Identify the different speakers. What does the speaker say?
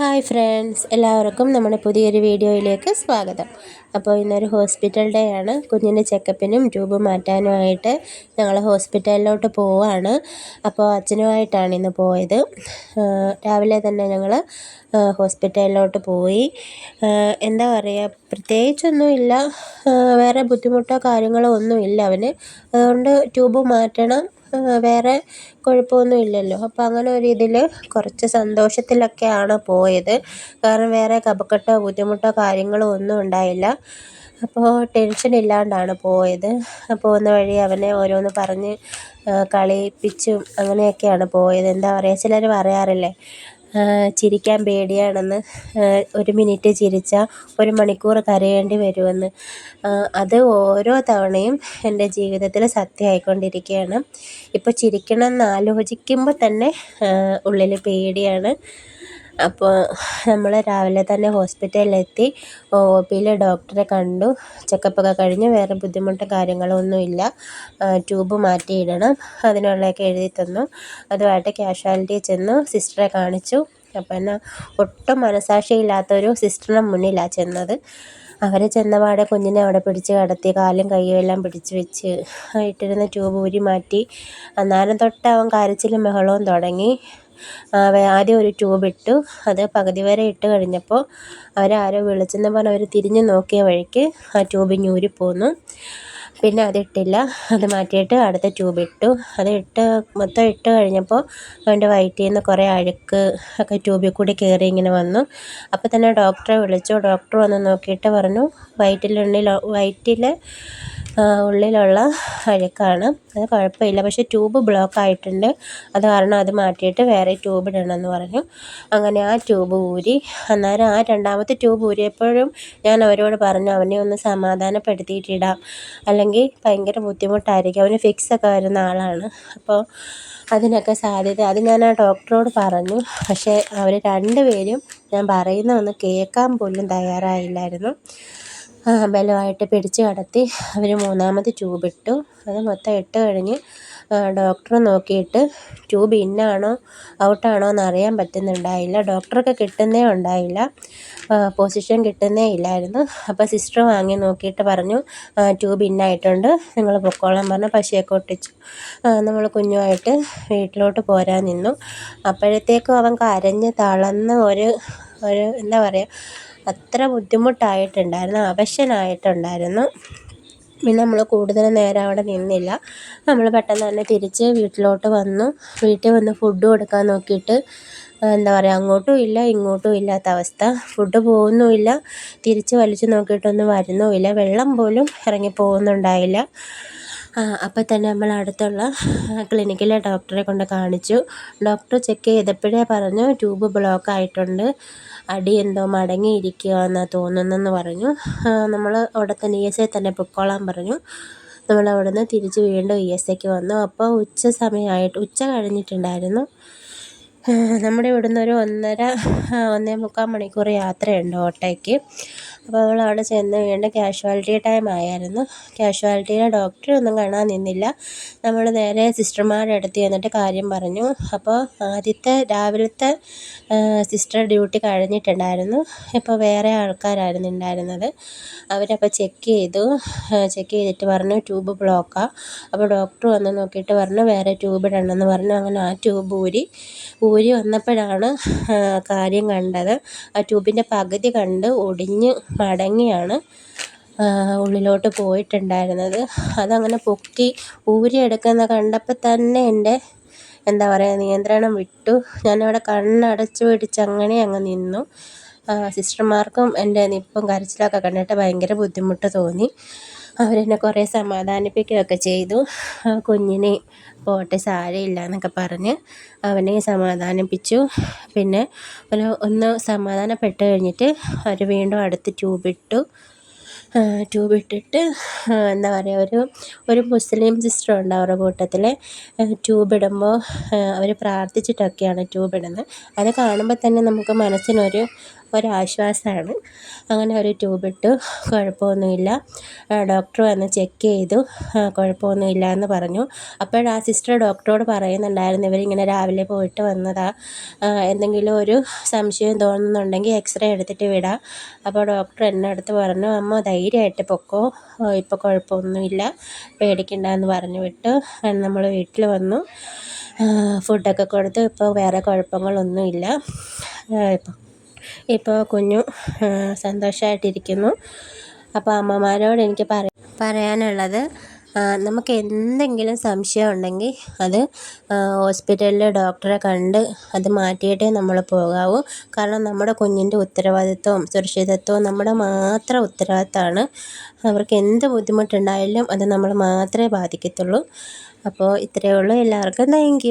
Speaker 1: Hi friends എല്ലാവർക്കും നമ്മുടെ പുതിയൊരു വീഡിയോയിലേക്ക് സ്വാഗതം. അപ്പോൾ ഇന്നൊരു ഹോസ്പിറ്റൽ ഡേ ആണ്. കുഞ്ഞിന്റെ ചെക്കപ്പിനും ട്യൂബ് മാറ്റാനുമായിട്ട് ഞങ്ങൾ ഹോസ്പിറ്റലിലോട്ട് പോവാണ്. അപ്പോൾ അച്ഛനുമായിട്ടാണ് ഇന്ന് പോയത്. രാവിലെ തന്നെ ഞങ്ങൾ ഹോസ്പിറ്റലിലോട്ട് പോയി. എന്താ പറയുക പ്രത്യേകിച്ചൊന്നുമില്ല. വേറെ ബുദ്ധിമുട്ടോ കാര്യങ്ങളോ ഒന്നുമില്ല അവന്. അതുകൊണ്ട് ട്യൂബ് മാറ്റണം. വേറെ കുഴപ്പമൊന്നും ഇല്ലല്ലോ അപ്പോൾ അങ്ങനെ ഒരു ഇതിൽ കുറച്ച് സന്തോഷത്തിലൊക്കെയാണ് പോയത്. കാരണം വേറെ കപക്കെട്ടോ ബുദ്ധിമുട്ടോ കാര്യങ്ങളോ ഒന്നും ഉണ്ടായില്ല. അപ്പോൾ ടെൻഷൻ ഇല്ലാണ്ടാണ് പോയത്. പോകുന്ന വഴി അവനെ ഓരോന്ന് പറഞ്ഞ് കളിപ്പിച്ചും അങ്ങനെയൊക്കെയാണ് പോയത്. എന്താ പറയുക ചിലർ പറയാറില്ലേ ചിരിക്കാൻ പേടിയാണെന്ന് ഒരു മിനിറ്റ് ചിരിച്ചാൽ ഒരു മണിക്കൂർ കരയേണ്ടി വരുമെന്ന്. അത് ഓരോ തവണയും എന്റെ ജീവിതത്തിൽ സത്യമായിക്കൊണ്ടിരിക്കുകയാണ്. ഇപ്പോൾ ചിരിക്കണം എന്ന് ആലോചിക്കുമ്പോൾ തന്നെ ഉള്ളിൽ പേടിയാണ്. അപ്പോൾ നമ്മൾ രാവിലെ തന്നെ ഹോസ്പിറ്റലിലെത്തി ഒ പിയിലെ ഡോക്ടറെ കണ്ടു. ചെക്കപ്പൊക്കെ കഴിഞ്ഞ് വേറെ ബുദ്ധിമുട്ട് കാര്യങ്ങളൊന്നുമില്ല. ട്യൂബ് മാറ്റിയിടണം. അതിനുള്ളതൊക്കെ എഴുതി തന്നു. അതുമായിട്ട് ക്യാഷ്വാലിറ്റിയിൽ ചെന്നു. സിസ്റ്ററെ കാണിച്ചു. അപ്പം എന്നാൽ ഒട്ടും മനസാക്ഷിയില്ലാത്തൊരു സിസ്റ്ററിന്റെ മുന്നിലാണ് ചെന്നത്. അവർ ചെന്നപാടെ കുഞ്ഞിനെ അവിടെ പിടിച്ച് കിടത്തി കാലും കൈയും എല്ലാം പിടിച്ച് വെച്ച് ഇട്ടിരുന്ന ട്യൂബ് ഊരി മാറ്റി അന്നേരം തൊട്ട് അവൻ കരച്ചിലും ബഹളവും തുടങ്ങി. ആദ്യം ഒരു ട്യൂബ് ഇട്ടു. അത് പകുതി വരെ ഇട്ട് കഴിഞ്ഞപ്പോൾ അവരാരോ വിളിച്ചെന്ന് പറഞ്ഞ് അവർ തിരിഞ്ഞ് നോക്കിയ വഴിക്ക് ആ ട്യൂബ് പോന്നു. പിന്നെ അതിട്ടില്ല അത് മാറ്റിയിട്ട് അടുത്ത ട്യൂബ് ഇട്ടു. അത് ഇട്ട് മൊത്തം ഇട്ട് കഴിഞ്ഞപ്പോൾ അവന്റെ വയറ്റിൽ നിന്ന് കുറേ അഴുക്ക് ഒക്കെ ട്യൂബിൽ കൂടി കയറി ഇങ്ങനെ വന്നു. അപ്പോൾ തന്നെ ഡോക്ടറെ വിളിച്ചു. ഡോക്ടർ വന്ന് നോക്കിയിട്ട് പറഞ്ഞു വയറ്റിലുള്ളിൽ വയറ്റിൽ ഉള്ളിലുള്ള അഴുക്കാണ്. അത് കുഴപ്പമില്ല. പക്ഷേ ട്യൂബ് ബ്ലോക്ക് ആയിട്ടുണ്ട്. അത് കാരണം അത് മാറ്റിയിട്ട് വേറെ ട്യൂബ് ഇടണമെന്ന് പറഞ്ഞു. അങ്ങനെ ആ ട്യൂബ് ഊരി. അന്നേരം ആ രണ്ടാമത്തെ ട്യൂബ് ഊരിയപ്പോഴും ഞാൻ അവരോട് പറഞ്ഞു അവനെ ഒന്ന് സമാധാനപ്പെടുത്തിയിട്ടിടാം. അല്ലെങ്കിൽ ഭയങ്കര ബുദ്ധിമുട്ടായിരിക്കും. അവന് ഫിക്സൊക്കെ വരുന്ന ആളാണ്. അപ്പോൾ അതിനൊക്കെ സാധ്യത. അത് ഞാൻ ആ ഡോക്ടറോട് പറഞ്ഞു. പക്ഷേ അവർ രണ്ടുപേരും ഞാൻ പറയുന്നതൊന്ന് കേൾക്കാൻ പോലും തയ്യാറായില്ലായിരുന്നു. ബലമായിട്ട് പിടിച്ച് കടത്തി അവർ മൂന്നാമത് ട്യൂബിട്ടു അത് മൊത്തം ഇട്ട് കഴിഞ്ഞ് ഡോക്ടർ നോക്കിയിട്ട് ട്യൂബ് ഇന്നാണോ ഔട്ടാണോ എന്ന് അറിയാൻ പറ്റുന്നുണ്ടായില്ല. ഡോക്ടറൊക്കെ കിട്ടുന്നേ ഉണ്ടായില്ല. പൊസിഷൻ കിട്ടുന്നേ ഇല്ലായിരുന്നു. അപ്പോൾ സിസ്റ്റർ വാങ്ങി നോക്കിയിട്ട് പറഞ്ഞു ട്യൂബ് ഇന്നായിട്ടുണ്ട് നിങ്ങൾ പൊക്കോളാൻ പറഞ്ഞു പശയൊക്കെ ഒട്ടിച്ചു. നമ്മൾ കുഞ്ഞുമായിട്ട് വീട്ടിലോട്ട് പോരാൻ നിന്നു. അപ്പോഴത്തേക്കും അവൻ കരഞ്ഞ് തളർന്ന് ഒരു ഒരു എന്താ പറയുക അത്ര ബുദ്ധിമുട്ടായിട്ടുണ്ടായിരുന്നു അവശനായിട്ടുണ്ടായിരുന്നു പിന്നെ നമ്മൾ കൂടുതൽ നേരം അവിടെ നിന്നില്ല. നമ്മൾ പെട്ടെന്ന് തന്നെ തിരിച്ച് വീട്ടിലോട്ട് വന്നു. വീട്ടിൽ വന്ന് ഫുഡ് കൊടുക്കാൻ നോക്കിയിട്ട് എന്താ പറയുക അങ്ങോട്ടും ഇല്ല ഇങ്ങോട്ടും ഇല്ലാത്ത അവസ്ഥ. ഫുഡ് പോകുന്നുമില്ല. തിരിച്ച് വലിച്ച് നോക്കിയിട്ടൊന്നും വരുന്നുമില്ല. വെള്ളം പോലും ഇറങ്ങി പോകുന്നുണ്ടായില്ല. അപ്പോൾ തന്നെ നമ്മൾ അടുത്തുള്ള ക്ലിനിക്കിലെ ഡോക്ടറെ കൊണ്ട് കാണിച്ചു. ഡോക്ടർ ചെക്ക് ചെയ്തപ്പോഴേ പറഞ്ഞു ട്യൂബ് ബ്ലോക്ക് ആയിട്ടുണ്ട്. അടി എന്തോ മടങ്ങിയിരിക്കുകയാണെന്നാണ് തോന്നുന്നതെന്ന് പറഞ്ഞു. നമ്മൾ അവിടെ തന്നെ ഇ എസ് ഐ തന്നെ പൊയ്ക്കോളാൻ പറഞ്ഞു. നമ്മൾ അവിടെ നിന്ന് തിരിച്ച് വീണ്ടും ഇ എസ് ഐക്ക് വന്നു. അപ്പോൾ ഉച്ച സമയമായിട്ട് ഉച്ച കഴിഞ്ഞിട്ടുണ്ടായിരുന്നു. നമ്മുടെ ഇവിടുന്ന് ഒരു ഒന്നര ഒന്നേ മുക്കാൽ മണിക്കൂർ യാത്രയുണ്ട് ഓട്ടോയ്ക്ക്. അപ്പോൾ നമ്മൾ അവിടെ ചെന്ന് വീണ്ടും കാഷ്വാലിറ്റി ടൈം ആയിരുന്നു. കാഷ്വാലിറ്റിയിലെ ഡോക്ടറെ ഒന്നും കാണാൻ നിന്നില്ല. നമ്മൾ നേരെ സിസ്റ്റർമാരുടെ അടുത്ത് ചെന്നിട്ട് കാര്യം പറഞ്ഞു. അപ്പോൾ ആദ്യത്തെ രാവിലത്തെ സിസ്റ്റർ ഡ്യൂട്ടി കഴിഞ്ഞിട്ടുണ്ടായിരുന്നു. ഇപ്പോൾ വേറെ ആൾക്കാരായിരുന്നു ഉണ്ടായിരുന്നത്. അവരപ്പോൾ ചെക്ക് ചെയ്തു. ചെക്ക് ചെയ്തിട്ട് പറഞ്ഞു ട്യൂബ് ബ്ലോക്കാണ് അപ്പോൾ ഡോക്ടർ വന്ന് നോക്കിയിട്ട് പറഞ്ഞു വേറെ ട്യൂബ് ഇടണമെന്ന് പറഞ്ഞു. അങ്ങനെ ആ ട്യൂബ് ഊരി ഊരി വന്നപ്പോഴാണ് കാര്യം കണ്ടത്. ആ ട്യൂബിന്റെ പകുതി കണ്ട് ഒടിഞ്ഞ് മടങ്ങിയാണ് ഉള്ളിലോട്ട് പോയിട്ടുണ്ടായിരുന്നത്. അതങ്ങനെ പൊക്കി ഊരിയെടുക്കുന്ന കണ്ടപ്പോൾ തന്നെ എന്റെ എന്താ പറയുക നിയന്ത്രണം വിട്ടു. ഞാനവിടെ കണ്ണടച്ച് പിടിച്ച് അങ്ങനെ അങ്ങ് നിന്നു. സിസ്റ്റർമാർക്കും എന്റെ നിപ്പും കരച്ചിലൊക്കെ കണ്ടിട്ട് ഭയങ്കര ബുദ്ധിമുട്ട് തോന്നി. അവരെന്നെ കുറേ സമാധാനിപ്പിക്കുകയൊക്കെ ചെയ്തു. കുഞ്ഞിനെ പോട്ടെ സാരമില്ല എന്നൊക്കെ പറഞ്ഞ് അവനെ സമാധാനിപ്പിച്ചു. പിന്നെ ഒരു ഒന്ന് സമാധാനപ്പെട്ട് കഴിഞ്ഞിട്ട് അവർ വീണ്ടും അടുത്ത് ട്യൂബിട്ടു ട്യൂബിട്ടിട്ട് എന്താ പറയുക ഒരു ഒരു മുസ്ലിം സിസ്റ്റർ ഉണ്ട് അവരുടെ കൂട്ടത്തിൽ ട്യൂബിടുമ്പോൾ അവർ പ്രാർത്ഥിച്ചിട്ടൊക്കെയാണ് ട്യൂബിടുന്നത് അത് കാണുമ്പോൾ തന്നെ നമുക്ക് മനസ്സിനൊരു ഒരാശ്വാസമാണ്. അങ്ങനെ ഒരു ട്യൂബ് ഇട്ടു. കുഴപ്പമൊന്നുമില്ല. ഡോക്ടർ വന്ന് ചെക്ക് ചെയ്തു. കുഴപ്പമൊന്നുമില്ല എന്ന് പറഞ്ഞു. അപ്പോഴാ സിസ്റ്റർ ഡോക്ടറോട് പറയുന്നുണ്ടായിരുന്നു ഇവരിങ്ങനെ രാവിലെ പോയിട്ട് വന്നതാ. എന്തെങ്കിലും ഒരു സംശയം തോന്നുന്നുണ്ടെങ്കിൽ എക്സ്റേ എടുത്തിട്ട് വിടാം. അപ്പോൾ ഡോക്ടർ എന്നെ അടുത്ത് പറഞ്ഞു അമ്മ ധൈര്യമായിട്ട് പൊക്കോ. ഇപ്പോൾ കുഴപ്പമൊന്നുമില്ല. പേടിക്കണ്ട എന്ന് പറഞ്ഞു വിട്ടു. നമ്മൾ വീട്ടിൽ വന്നു. ഫുഡൊക്കെ കൊടുത്തു. ഇപ്പോൾ വേറെ കുഴപ്പങ്ങളൊന്നുമില്ല. ഇപ്പം ഇപ്പോൾ കുഞ്ഞു സന്തോഷമായിട്ടിരിക്കുന്നു അപ്പോൾ അമ്മമാരോട് എനിക്ക് പറ പറയാനുള്ളത് നമുക്ക് എന്തെങ്കിലും സംശയം ഉണ്ടെങ്കിൽ അത് ഹോസ്പിറ്റലിലെ ഡോക്ടറെ കണ്ട് അത് മാറ്റിയിട്ടേ നമ്മൾ പോകാവൂ. കാരണം നമ്മുടെ കുഞ്ഞിന്റെ ഉത്തരവാദിത്വവും സുരക്ഷിതത്വവും നമ്മുടെ മാത്രം ഉത്തരവാദിത്തമാണ് അവർക്ക് എന്ത് ബുദ്ധിമുട്ടുണ്ടായാലും അത് നമ്മൾ മാത്രമേ ബാധിക്കത്തുള്ളൂ. അപ്പോൾ ഇത്രയേ ഉള്ളൂ. എല്ലാവർക്കും താങ്ക്